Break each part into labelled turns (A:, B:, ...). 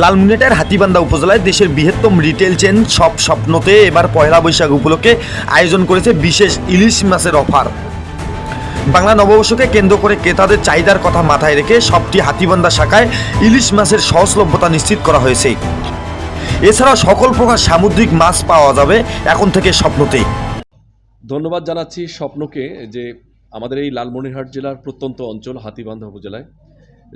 A: লালমনিরহাটের হাতিবান্ধা উপজেলায় দেশের বৃহত্তম রিটেল চেন সব স্বপ্নতে এবার পয়লা বৈশাখ উপলক্ষে আয়োজন করেছে বিশেষ ইলিশ মাছের অফার বাংলা নববর্ষকে কেন্দ্র করে ক্রেতাদের চাহিদার কথা মাথায় রেখে সবটি হাতিবান্ধা শাখায় ইলিশ মাছের সহজলভ্যতা নিশ্চিত করা হয়েছে। এছাড়া সকল প্রকার সামুদ্রিক মাছ পাওয়া যাবে এখন থেকে স্বপ্নতেই।
B: ধন্যবাদ জানাচ্ছি স্বপ্নকে যে আমাদের এই লালমনিরহাট জেলার প্রত্যন্ত অঞ্চল হাতিবান্ধা উপজেলায়।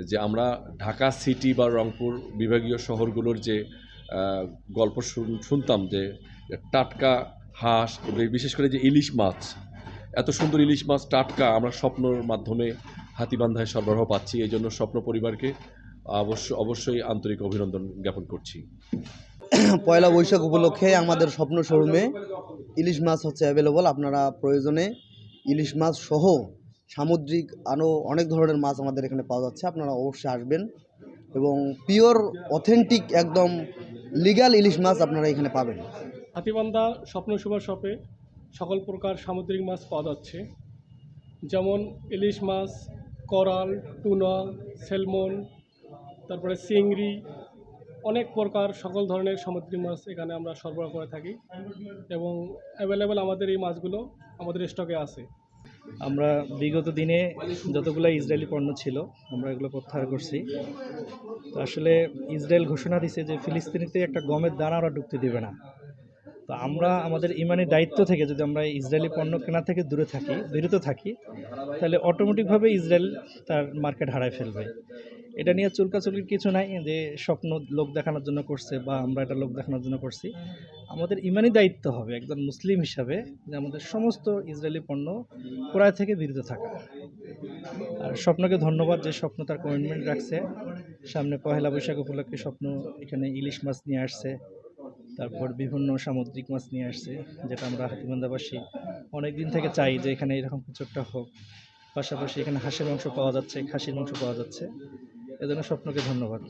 B: যে আমরা ঢাকা সিটি বা রংপুর বিভাগীয় শহরগুলোর যে গল্প শুন- শুনতাম যে টাটকা হাঁস বিশেষ করে যে ইলিশ মাছ, এত সুন্দর ইলিশ মাছ, টাটকা আমরা স্বপ্নর মাধ্যমে হাতিবান্ধায় সরবরাহ পাচ্ছি। এই জন্য স্বপ্ন পরিবারকে অবশ্য, অবশ্যই আন্তরিক অভিনন্দন জ্ঞাপন করছি।
C: পয়লা বৈশাখ উপলক্ষে আমাদের স্বপ্ন শোরুমে ইলিশ মাছ হচ্ছে অ্যাভেলেবল আপনারা প্রয়োজনে ইলিশ মাছ সহ সামুদ্রিক আরও অনেক ধরনের মাছ আমাদের এখানে পাওয়া যাচ্ছে। আপনারা অবশ্যই আসবেন এবং পিওর, অথেন্টিক, একদম লিগ্যাল ইলিশ মাছ আপনারা এখানে পাবেন।
D: হাতিবান্ধা স্বপ্ন সুপার শপে সকল প্রকার সামুদ্রিক মাছ পাওয়া যাচ্ছে। যেমন ইলিশ মাছ, করাল, টুনা, সেলমন, তারপরে চিংড়ি, অনেক প্রকার সকল ধরনের সামুদ্রিক মাছ এখানে আমরা সরবরাহ করে থাকি এবং অ্যাভেলেবেল আমাদের এই মাছগুলো আমাদের স্টকে আছে।
E: আমরা বিগত দিনে যতগুলো ইসরায়েলি পণ্য ছিল, আমরা এগুলো প্রত্যাহার করছি। তো আসলে ইসরায়েল ঘোষণা দিছে যে ফিলিস্তিনিতে একটা গমের দানা ওরা ঢুকতে দেবে না। তো আমরা আমাদের ইমানি দায়িত্ব থেকে যদি আমরা ইসরায়েলি পণ্য কেনা থেকে দূরে থাকি, বিরত থাকি, তাহলে অটোমেটিকভাবে ইসরায়েল তার মার্কেট হারায় ফেলবে। এটা নিয়ে চুলকাচুলকির কিছু নাই যে স্বপ্ন লোক দেখানোর জন্য করছে বা আমরা এটা লোক দেখানোর জন্য করছি। আমাদের ইমানই দায়িত্ব হবে একজন মুসলিম হিসাবে যে আমাদের সমস্ত ইসরায়েলি পণ্য ক্রয় থেকে বিরত থাকা। আর স্বপ্নকে ধন্যবাদ যে স্বপ্ন তার কমিটমেন্ট রাখছে। সামনে পহেলা বৈশাখ উপলক্ষে স্বপ্ন এখানে ইলিশ মাছ নিয়ে আসছে, তারপর বিভিন্ন সামুদ্রিক মাছ নিয়ে আসছে, যেটা আমরা হাতিবান্ধাবাসী অনেক দিন থেকে চাই যে এখানে এরকম কিছু একটা হোক। পাশাপাশি এখানে হাঁসের মাংস পাওয়া যাচ্ছে, খাসির মাংস পাওয়া যাচ্ছে। এজন্য স্বপ্নকে ধন্যবাদ।